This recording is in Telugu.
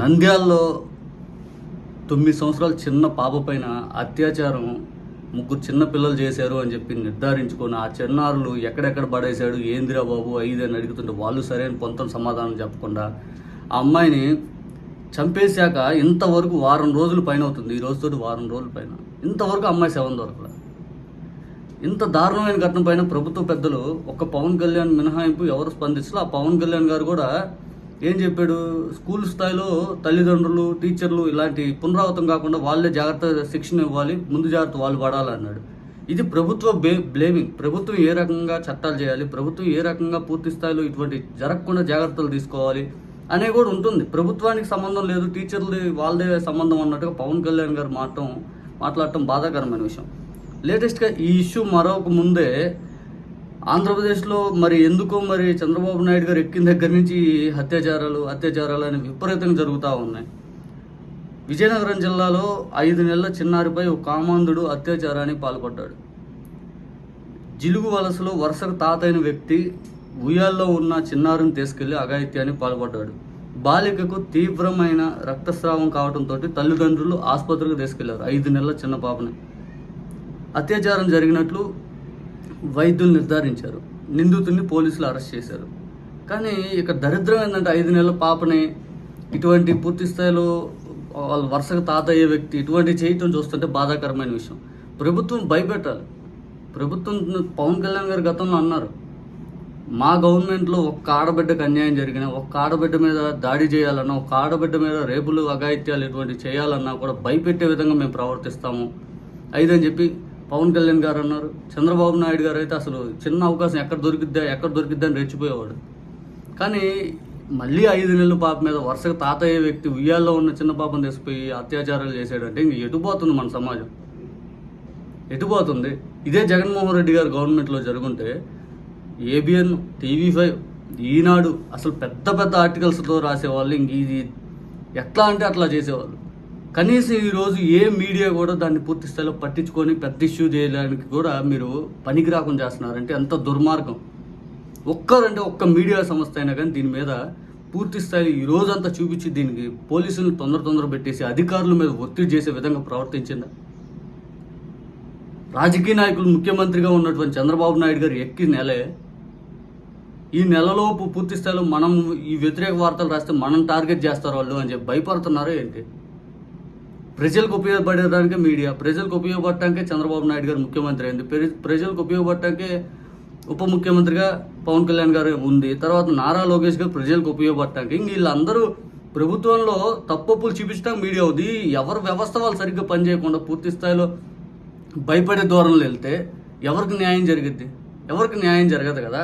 నంద్యాలలో తొమ్మిది సంవత్సరాల చిన్న పాప పైన అత్యాచారం ముగ్గురు చిన్న పిల్లలు చేశారు అని చెప్పి నిర్ధారించుకొని ఆ చిన్నారులు ఎక్కడెక్కడ పడేశాడు ఏందిరా బాబు ఐదు అని అడుగుతుంటే వాళ్ళు సరైన పొంతం సమాధానం చెప్పకుండా ఆ అమ్మాయిని చంపేశాక ఇంతవరకు వారం రోజులు పైన అవుతుంది ఈ రోజుతోటి వారం రోజుల పైన. ఇంతవరకు అమ్మాయి సెవెన్ దొరకలే. ఇంత దారుణమైన ఘటన పైన ప్రభుత్వ పెద్దలు ఒక్క పవన్ కళ్యాణ్ మినహాయింపు ఎవరు స్పందించలే? ఆ పవన్ కళ్యాణ్ గారు కూడా ఏం చెప్పాడు? స్కూల్ స్థాయిలో తల్లిదండ్రులు టీచర్లు ఇలాంటి పునరావృతం కాకుండా వాళ్ళే జాగ్రత్త శిక్షణ ఇవ్వాలి ముందు జాగ్రత్త వాళ్ళు పడాలన్నాడు ఇది ప్రభుత్వ బే బ్లేమింగ్ ప్రభుత్వం ఏ రకంగా చట్టాలు చేయాలి ప్రభుత్వం ఏ రకంగా పూర్తి స్థాయిలో ఇటువంటి జరగకుండా జాగ్రత్తలు తీసుకోవాలి అనే కూడా ఉంటుంది. ప్రభుత్వానికి సంబంధం లేదు టీచర్లు వాళ్ళదే సంబంధం అన్నట్టుగా పవన్ కళ్యాణ్ గారు మాట్లాడటం మాట్లాడటం బాధాకరమైన విషయం. లేటెస్ట్గా ఈ ఇష్యూ మరొక ముందే ఆంధ్రప్రదేశ్లో మరి ఎందుకో మరి చంద్రబాబు నాయుడు గారు ఎక్కిన దగ్గర నుంచి అత్యాచారాలు అత్యాచారాలు అని విపరీతంగా జరుగుతూ ఉన్నాయి. విజయనగరం జిల్లాలో ఐదు నెలల చిన్నారిపై ఒక కామాంధుడు అత్యాచారానికి పాల్పడ్డాడు. జిలుగు వలసలో వరుసకు తాతైన వ్యక్తి ఉయ్యాల్లో ఉన్న చిన్నారిని తీసుకెళ్ళి అఘాయిత్యానికి పాల్పడ్డాడు. బాలికకు తీవ్రమైన రక్తస్రావం కావడంతో తల్లిదండ్రులు ఆసుపత్రికి తీసుకెళ్ళారు. ఐదు నెలల చిన్న పాపని. అత్యాచారం జరిగినట్లు వైద్యులు నిర్ధారించారు. నిందితుడిని పోలీసులు అరెస్ట్ చేశారు. కానీ ఇక దరిద్రం ఏంటంటే ఐదు నెలల పాపని ఇటువంటి పూర్తి స్థాయిలో వాళ్ళు వరుసగా తాత అయ్యే వ్యక్తి ఇటువంటి చేయటం చూస్తుంటే బాధాకరమైన విషయం. ప్రభుత్వం భయపెట్టాలి. ప్రభుత్వం పవన్ కళ్యాణ్ గారు గతంలో అన్నారు మా గవర్నమెంట్లో ఒక్క ఆడబిడ్డకు అన్యాయం జరిగిన ఒక్క ఆడబిడ్డ మీద దాడి చేయాలన్నా ఒక్క ఆడబిడ్డ మీద రేపులు అఘాయిత్యాలు ఇటువంటి చేయాలన్నా కూడా భయపెట్టే విధంగా మేము ప్రవర్తిస్తాము. ఐదని చెప్పి పవన్ కళ్యాణ్ గారు అన్నారు చంద్రబాబు నాయుడు గారు అయితే అసలు చిన్న అవకాశం ఎక్కడ దొరికిద్దా ఎక్కడ దొరికిద్దా అని రెచ్చిపోయేవాడు. కానీ మళ్ళీ ఐదు నెలల పాప మీద వరుసగా తాతయ్య వ్యక్తి ఉయ్యాల్లో ఉన్న చిన్న పాపను తెసిపోయి అత్యాచారాలు చేసాడంటే ఇంక ఎటుపోతుంది మన సమాజం? ఎటుపోతుంది ఇదే జగన్మోహన్ రెడ్డి గారు గవర్నమెంట్లో జరుగుంటే ఏబిఎన్ టీవీ ఫైవ్ ఈనాడు అసలు పెద్ద పెద్ద ఆర్టికల్స్తో రాసేవాళ్ళు ఇంక ఇది ఎట్లా అంటే అట్లా చేసేవాళ్ళు. కనీసం ఈరోజు ఏ మీడియా కూడా దాన్ని పూర్తి స్థాయిలో పట్టించుకొని పెద్ద ఇష్యూ చేయడానికి కూడా మీరు పనికి రాకుండా చేస్తున్నారంటే ఎంత దుర్మార్గం. ఒక్కరంటే ఒక్క మీడియా సంస్థ అయినా కానీ దీని మీద పూర్తి స్థాయిలో ఈ రోజంతా చూపించి దీనికి పోలీసులను తొందర తొందర పెట్టేసి అధికారుల మీద ఒత్తిడి చేసే విధంగా ప్రవర్తించిందా? రాజకీయ నాయకులు ముఖ్యమంత్రిగా ఉన్నటువంటి చంద్రబాబు నాయుడు గారు ఎక్కి నెలే. ఈ నెలలోపు పూర్తి స్థాయిలో మనం ఈ వ్యతిరేక వార్తలు రాస్తే మనం టార్గెట్ చేస్తారు వాళ్ళు అని చెప్పి భయపడుతున్నారో ఏంటి? ప్రజలకు ఉపయోగపడేదానికే మీడియా ప్రజలకు ఉపయోగపడటానికే చంద్రబాబు నాయుడు గారు ముఖ్యమంత్రి అయింది. ప్రజలకు ఉపయోగపడటానికే ఉప ముఖ్యమంత్రిగా పవన్ కళ్యాణ్ గారు ఉంది. తర్వాత నారా లోకేష్ గారు ప్రజలకు ఉపయోగపడటానికి. ఇంక వీళ్ళందరూ ప్రభుత్వంలో తప్పులు చూపించడానికి మీడియా ఉంది. ఎవరి వ్యవస్థ వాళ్ళు సరిగ్గా పనిచేయకుండా పూర్తి స్థాయిలో భయపడే దూరంలో వెళ్తే ఎవరికి న్యాయం జరిగిద్ది? ఎవరికి న్యాయం జరగదు కదా?